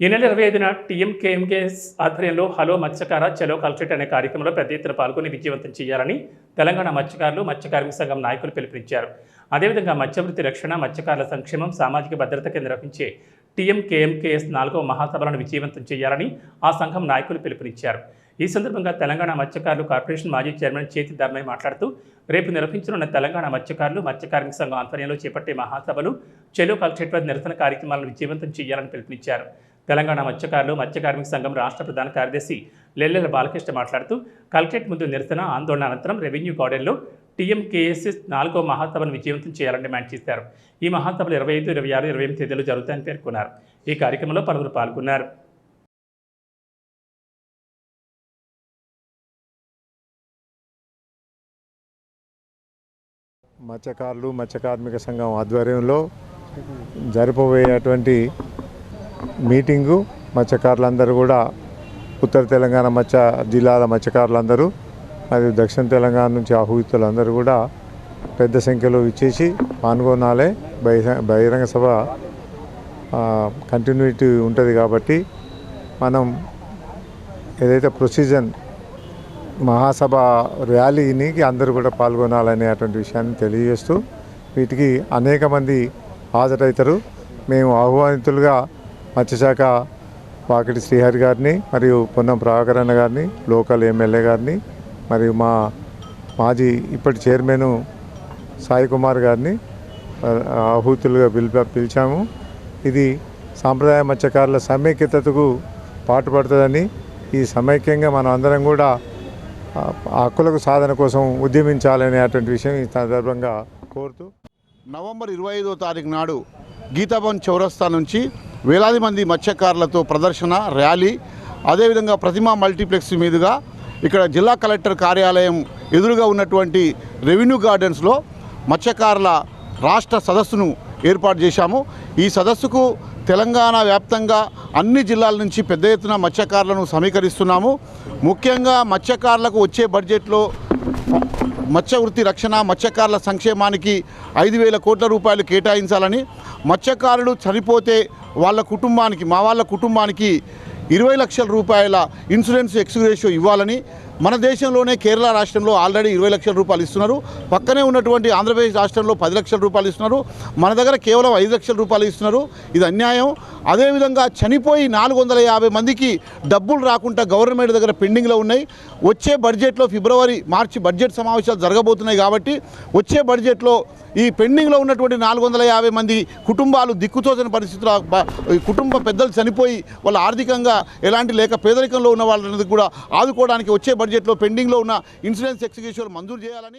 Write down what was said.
ఈ నెల ఇరవై ఐదున టీఎంకేఎంకేఎస్ ఆధ్వర్యంలో హలో మత్స్యకార చలో కల్చరేట్ అనే కార్యక్రమంలో పెద్ద ఎత్తున పాల్గొని విజయవంతం చేయాలని తెలంగాణ మత్స్యకారులు మత్స్యకార్మిక సంఘం నాయకులు పిలుపునిచ్చారు. అదేవిధంగా మత్స్యవృత్తి రక్షణ మత్స్యకారుల సంక్షేమం సామాజిక భద్రత కింద నిర్వహించే టీఎంకేఎంకేఎస్ నాలుగవ మహాసభలను విజయవంతం చేయాలని ఆ సంఘం నాయకులు పిలుపునిచ్చారు. ఈ సందర్భంగా తెలంగాణ మత్స్యకారులు కార్పొరేషన్ మాజీ చైర్మన్ చేతి ధర్మయ్య మాట్లాడుతూ రేపు నిర్వహించనున్న తెలంగాణ మత్స్యకారులు మత్స్య కార్మిక సంఘం ఆధ్వర్యంలో చేపట్టే మహాసభలు చెలో కల్చరేట్ వద్ద నిరసన కార్యక్రమాలను విజయవంతం చేయాలని పిలుపునిచ్చారు. తెలంగాణ మత్స్యకారులు మత్స్య కార్మిక సంఘం రాష్ట్ర ప్రధాన కార్యదర్శి లెల్లెల బాలకృష్ణ మాట్లాడుతూ కలెక్టరేట్ ముందు నిరసన ఆందోళన అనంతరం రెవెన్యూ గార్డెన్లో టీఎంకేఎస్ఎస్ నాలుగో మహాసభను విజయవంతం చేయాలని డిమాండ్ చేశారు. ఈ మహాసభలు ఇరవై ఐదు ఇరవై ఆరు ఇరవై ఎనిమిది తేదీలు జరుగుతాయని పేర్కొన్నారు. ఈ కార్యక్రమంలో పలువురు పాల్గొన్నారు. మత్స్యకారులు మత్స్య కార్మిక సంఘం ఆధ్వర్యంలో జరపబోయేటువంటి మీటింగు మత్స్యకారులందరూ కూడా ఉత్తర తెలంగాణ మత్స్య జిల్లాల మత్స్యకారులందరూ మరియు దక్షిణ తెలంగాణ నుంచి ఆహ్వానితులందరూ కూడా పెద్ద సంఖ్యలో ఇచ్చేసి పాల్గొనాలే. బహిరంగ సభ కంటిన్యూటీ ఉంటుంది కాబట్టి మనం ఏదైతే ప్రొసీజన్ మహాసభ ర్యాలీనికి అందరూ కూడా పాల్గొనాలనేటువంటి విషయాన్ని తెలియజేస్తూ వీటికి అనేక మంది హాజరవుతారు మేము ఆహ్వానితులుగా మత్స్యశాఖ వాకిటి శ్రీహరి గారిని మరియు పొన్నం ప్రభాకరణ గారిని లోకల్ ఎమ్మెల్యే గారిని మరియు మా మాజీ ఇప్పటి చైర్మన్ సాయి కుమార్ గారిని ఆహుతులుగా ఆహూతులుగా పిలిచాము. ఇది సాంప్రదాయ మత్స్యకారుల సమైక్యతకు పాటుపడుతుందని ఈ సమైక్యంగా మనం అందరం కూడా హక్కులకు సాధన కోసం ఉద్యమించాలనే అటువంటి విషయం ఈ సందర్భంగా కోరుతూ నవంబర్ ఇరవై ఐదో తారీఖు నాడు గీతాభవన్ చౌరస్తా నుంచి వేలాది మంది మత్స్యకారులతో ప్రదర్శన ర్యాలీ అదేవిధంగా ప్రతిమా మల్టీప్లెక్స్ మీదుగా ఇక్కడ జిల్లా కలెక్టర్ కార్యాలయం ఎదురుగా ఉన్నటువంటి రెవెన్యూ గార్డెన్స్లో మత్స్యకారుల రాష్ట్ర సదస్సును ఏర్పాటు చేశాము. ఈ సదస్సుకు తెలంగాణ వ్యాప్తంగా అన్ని జిల్లాల నుంచి పెద్ద ఎత్తున మత్స్యకారులను సమీకరిస్తున్నాము. ముఖ్యంగా మత్స్యకారులకు వచ్చే బడ్జెట్లో మత్స్య వృత్తి రక్షణ మత్స్యకారుల సంక్షేమానికి ఐదు వేల కోట్ల రూపాయలు కేటాయించాలని మత్స్యకారులు చనిపోతే వాళ్ళ కుటుంబానికి మా వాళ్ళ కుటుంబానికి ఇరవై లక్షల రూపాయల ఇన్సూరెన్స్ ఎక్స్గ్రేషియో ఇవ్వాలని మన దేశంలోనే కేరళ రాష్ట్రంలో ఆల్రెడీ ఇరవై లక్షల రూపాయలు ఇస్తున్నారు. పక్కనే ఉన్నటువంటి ఆంధ్రప్రదేశ్ రాష్ట్రంలో పది లక్షల రూపాయలు ఇస్తున్నారు. మన దగ్గర కేవలం ఐదు లక్షల రూపాయలు ఇస్తున్నారు. ఇది అన్యాయం. అదేవిధంగా చనిపోయి నాలుగు వందల యాభై మందికి డబ్బులు రాకుండా గవర్నమెంట్ దగ్గర పెండింగ్లో ఉన్నాయి. వచ్చే బడ్జెట్లో ఫిబ్రవరి మార్చి బడ్జెట్ సమావేశాలు జరగబోతున్నాయి కాబట్టి వచ్చే బడ్జెట్లో ఈ పెండింగ్లో ఉన్నటువంటి నాలుగు వందల యాభై మంది కుటుంబాలు దిక్కుతోచని పరిస్థితుల్లో కుటుంబ పెద్దలు చనిపోయి వాళ్ళ ఆర్థికంగా ఎలాంటి లేక పేదరికంలో ఉన్న వాళ్ళని కూడా ఆదుకోవడానికి వచ్చే బడ్జెట్లో పెండింగ్లో ఉన్న ఇన్సూరెన్స్ ఎక్సిక్యూషన్ మంజూరు చేయాలని